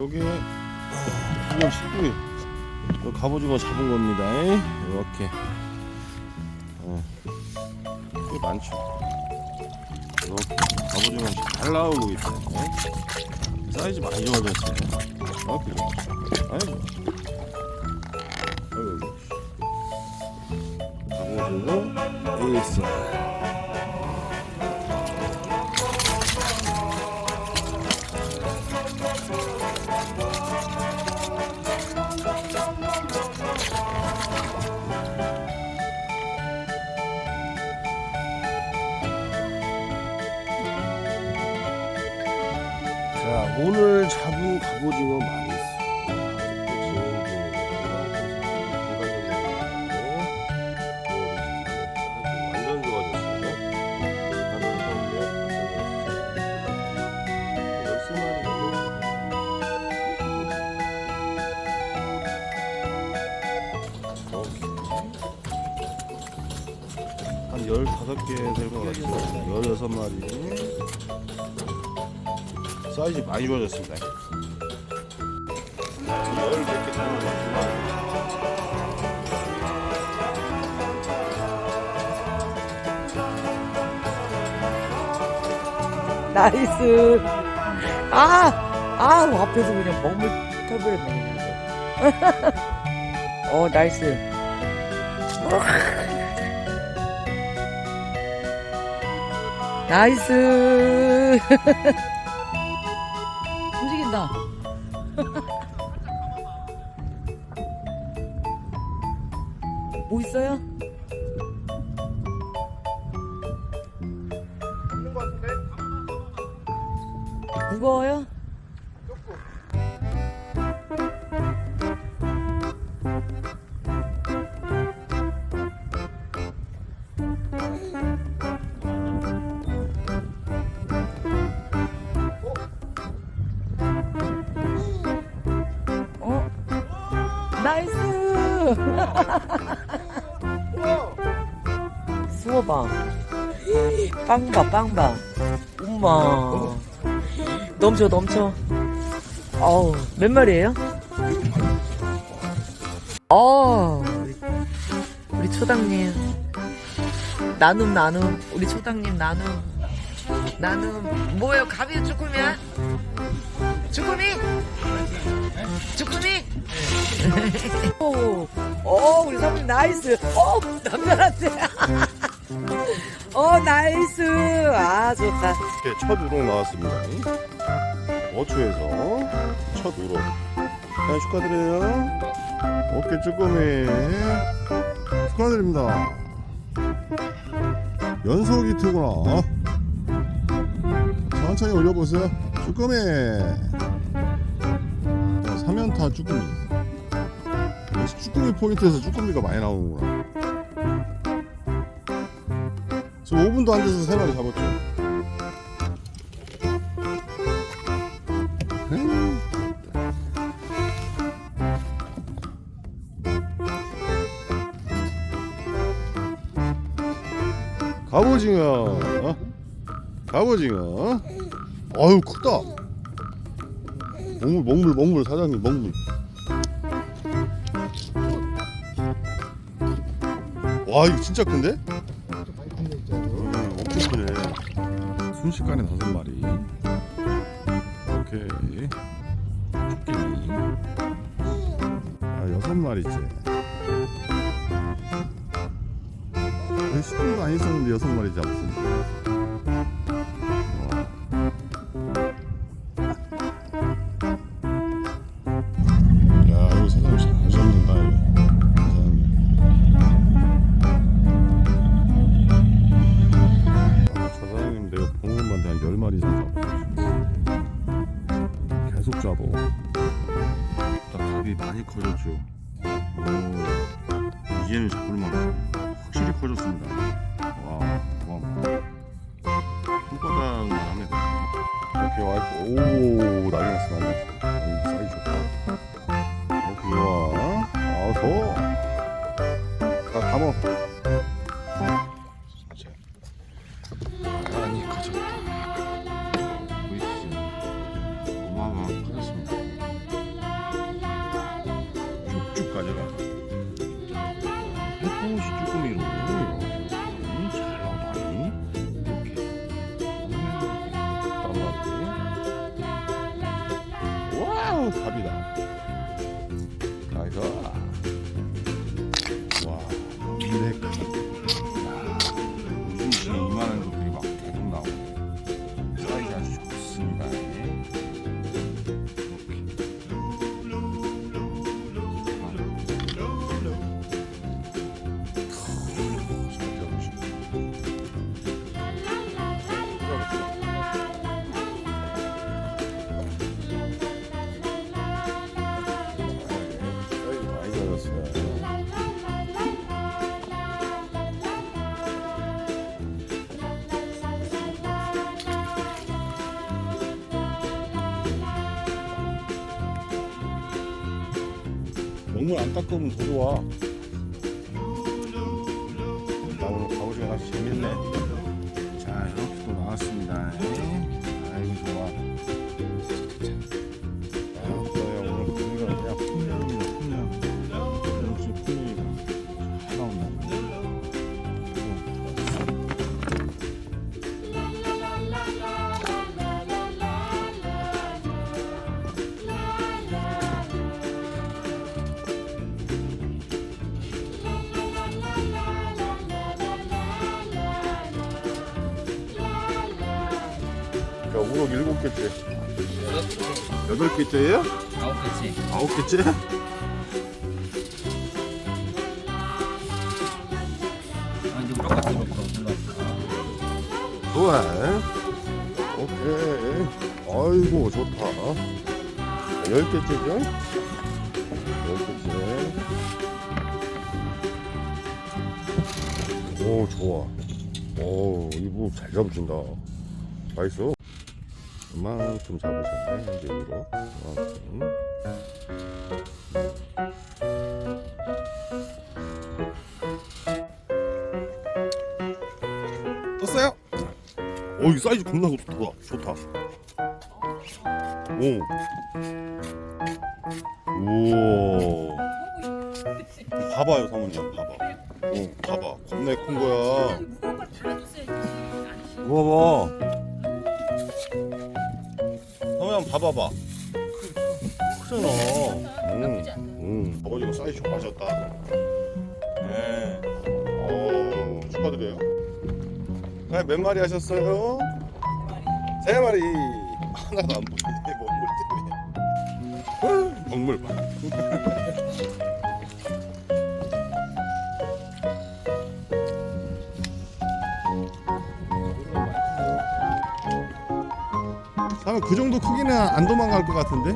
여기 9월 19일 요 갑오징어 잡은 겁니다. 이렇게 어. 꽤 많죠. 이렇게 갑오징어 잘 나오고 있어요. 사이즈 많이 좋아졌어요. 이렇게 좋죠. 아이고. 아이고. 갑오징어 에이스. 오늘 잡은 갑오징어 많이. 한 15개 될 것 같아요. 16마리. 사이즈 많이 좋아졌습니다. 나이스. 아, 아, 앞에서 그냥 멍을 터버렸네. 그냥. 어, 나이스. 나이스. 있어요? 무거워요? 어? 수어봐. 빵 봐, 빵 봐. 엄마. 넘쳐, 넘쳐. 어우, 몇 마리예요? 어, 우리, 초당님. 나눔, 나눔. 우리 초당님 나눔. 나눔. 뭐예요? 갑이야, 쭈꾸미야? 쭈꾸미? 쭈꾸미? 오, 어, 우리 사모님 나이스. 어, 남자한테. 어, 나이스. 아, 좋다. 이렇게 첫 우럭 나왔습니다. 어초에서 첫 우럭. 네, 축하드려요. 어깨 쭈꾸미 축하드립니다. 연속 히트구나. 천천히 올려보세요. 쭈꾸미. 자, 3연타 쭈꾸미. 쭈꾸미 포인트에서 쭈꾸미가 많이 나오는구나. 5분도 안 돼서 3마리 잡았죠. 음. 갑오징어 어? 갑오징어 아유 크다 먹물 먹물 먹물 사장님 먹물 와 이거 진짜 큰데? 음, 엄청 크네 순식간에 다섯 마리. 오케이. 토끼니 아 여섯 마리째. 거의 10분도 안 있었는데 여섯 마리 잡았습니다 커졌죠 오 답이다 안 닦으면 더 좋아 개째. 여덟 개째예요? 아홉 개지. 아홉 개째? 아, 이제. 좋아. 오케이. 아이고, 좋다. 열 개째죠? 열 개째. 오, 좋아. 오, 이거 잘 잡으신다. 맛있어. 이만큼 잡으셨네, 우럭. 이만큼. 떴어요? 오, 이 사이즈 겁나 좋다. 좋다. 오. 우와. 봐봐요, 사모님. 봐봐. 오, 봐봐. 겁나 큰 거야. 무거운 걸 달아줬어야지. 아저씨. 우와, 봐. 봐봐봐. 크잖아. 않다. 응. 아버지가 사이즈 좋아하셨다. 네. 오, 축하드려요. 네, 몇 마리 하셨어요? 세 마리. 하나도 안 보이네, 먹물 때문에. 먹물 봐. 사면 그 정도 크기는 안 도망갈 것 같은데?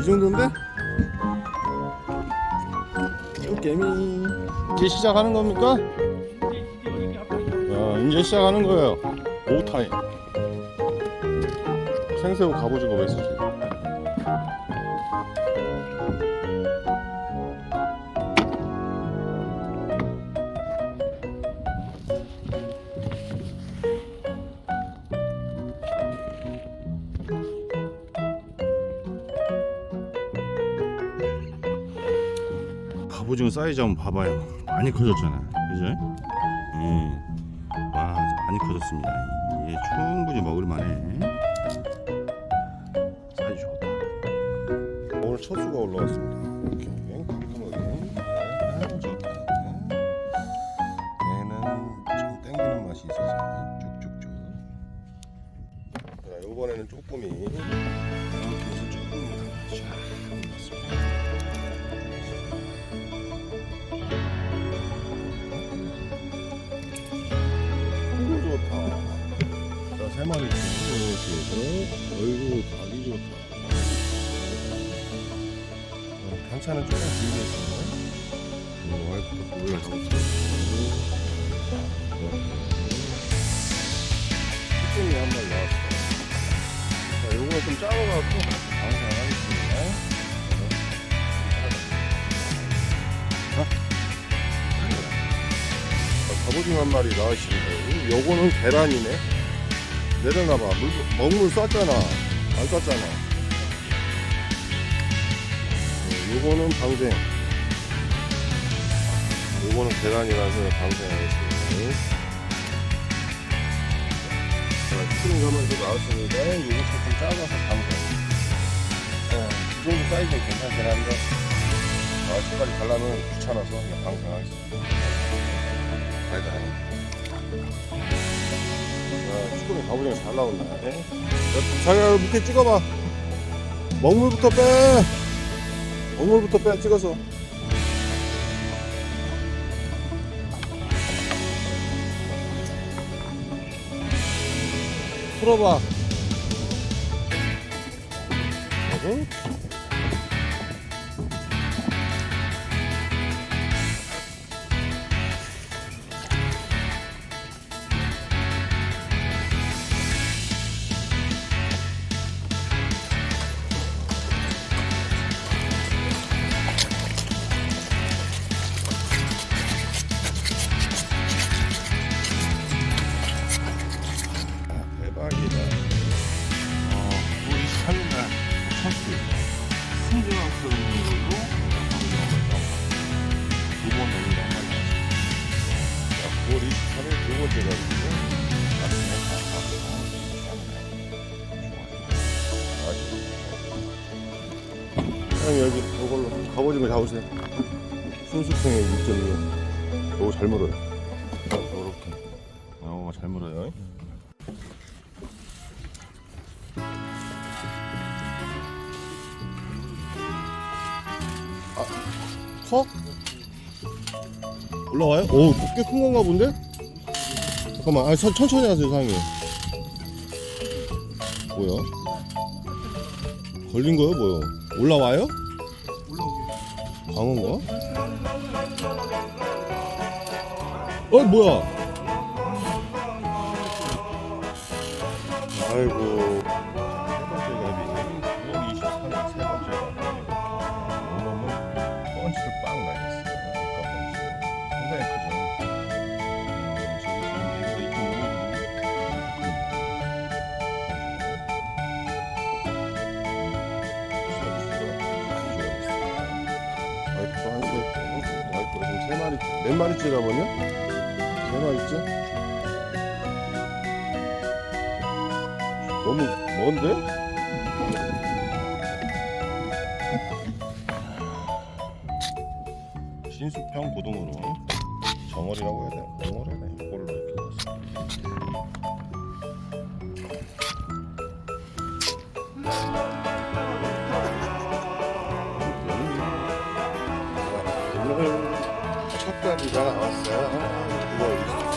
이 정도인데? 깨미 이제 시작하는 겁니까? 야, 이제 시작하는 거예요. 오후 타임. 생새우 갑오징어 메시지. 오징어 사이즈 한번 봐봐요. 많이 커졌잖아. 그죠? 음. 와, 많이 커졌습니다. 이게 충분히 먹을 만해. 사이즈 좋다. 오늘 첫 수가 올라왔습니다. 이번에는 쪼꼬미. 이렇게 해서 쪼꼬미를 쫙 올렸습니다. 자, 세 마리 이렇게 해서, 어이구, 가기 좋다. 어, 반찬은 조금 길게 있어요. 이거 와이프도 올라가고 있어요. 치킨이 한 마리 나왔어. 자, 요거 좀 작아갖고, 방송하겠습니다. 갑오징어 한 마리 나왔습니다. 요거는 계란이네. 내려놔봐. 물, 먹물 쌌잖아. 안 쌌잖아. 어, 요거는 방생. 요거는 계란이라서 방생하겠습니다. 자, 치킨 가만도 나왔으니까 요거 조금 작아서 방생. 이 정도 사이즈는 괜찮긴 한데 아직까지 가려면 귀찮아서 그냥 방생하겠습니다. 달달하니. 야, 쭈꾸미 가보니 잘 나온다. 에? 자기가 밑에 찍어봐. 먹물부터 빼. 먹물부터 빼 찍어서. 풀어봐. 응? 23일 두 번째 가지고 형님 여기 이걸로 갑오징어 잡으세요. 순수성의 6.2. 요거 잘 물어요. 이렇게 어, 잘 물어요. 커? 올라와요? 오, 꽤 큰 건가 본데? 잠깐만, 아, 천, 천천히 하세요, 사장님. 뭐야? 걸린 거요, 뭐요? 올라와요? 광어인가? 어, 뭐야? 아이고, 몇 마리째라 보냐? 세 마리째? 너무 먼데? 신수평 고등어로 정어리라고 해야 되나? 이거를 trying to offset.